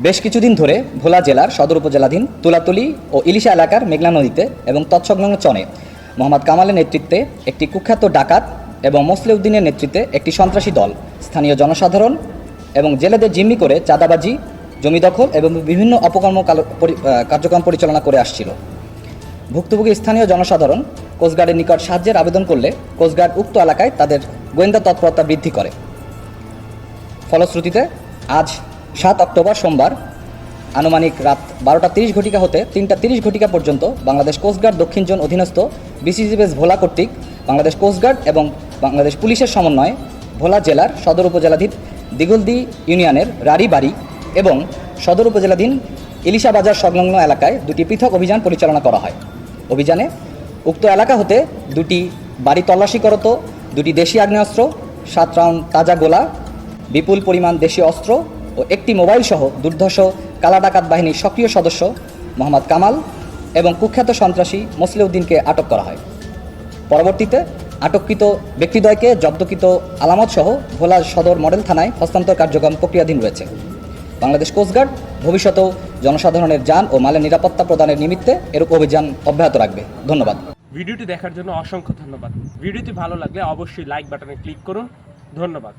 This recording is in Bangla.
বেশ কিছুদিন ধরে ভোলা জেলার সদর উপজেলাধীন তুলাতলি ও ইলিশা এলাকার মেঘনা নদীতে এবং তৎসংলগ্ন চনে মোহাম্মদ কামালের নেতৃত্বে একটি কুখ্যাত ডাকাত এবং মোসলেউদ্দিনের নেতৃত্বে একটি সন্ত্রাসী দল, স্থানীয় জনসাধারণ এবং জেলেদের জিম্মি করে চাঁদাবাজি, জমি দখল এবং বিভিন্ন অপকর্ম কার্যক্রম পরিচালনা করে আসছিল। ভুক্তভোগী স্থানীয় জনসাধারণ কোস্টগার্ডের নিকট সাহায্যের আবেদন করলে কোস্টগার্ড উক্ত এলাকায় তাদের গোয়েন্দা তৎপরতা বৃদ্ধি করে। ফলশ্রুতিতে আজ সাত অক্টোবর সোমবার, আনুমানিক রাত বারোটা তিরিশ ঘটিকা হতে তিনটা তিরিশ ঘটিকা পর্যন্ত বাংলাদেশ কোস্টগার্ড দক্ষিণ জোন অধীনস্থ বিসিসিবেস ভোলা কর্তৃক বাংলাদেশ কোস্টগার্ড এবং বাংলাদেশ পুলিশের সমন্বয়ে ভোলা জেলার সদর উপজেলাধীন দিগলদি ইউনিয়নের রাড়ি বাড়ি এবং সদর উপজেলাধীন ইলিশা বাজার সংলগ্ন এলাকায় দুটি পৃথক অভিযান পরিচালনা করা হয়। অভিযানে উক্ত এলাকা হতে দুটি বাড়ি তল্লাশি করত, দুটি দেশি আগ্নেয়াস্ত্র, সাত রাউন্ড তাজা গোলা, বিপুল পরিমাণ দেশীয় অস্ত্র ও একটি মোবাইল সহ দুর্ধর্ষ কালা ডাকাত বাহিনীর সক্রিয় সদস্য মোহাম্মদ কামাল এবং কুখ্যাত সন্ত্রাসী মসলিউদ্দিনকে আটক করা হয়। পরবর্তীতে আটককৃত ব্যক্তিদ্বয়কে জব্দকৃত আলামত সহ ভোলা সদর মডেল থানায় হস্তান্তর কার্যক্রম প্রক্রিয়াধীন রয়েছে। বাংলাদেশ কোস্টগার্ড ভবিষ্যতেও জনসাধারণের যান ও মালের নিরাপত্তা প্রদানের নিমিত্তে এরূপ অভিযান অব্যাহত রাখবে। ধন্যবাদ। ভিডিওটি দেখার জন্য অসংখ্য ধন্যবাদ। ভিডিওটি ভালো লাগলে অবশ্যই লাইক বাটনে ক্লিক করুন। ধন্যবাদ।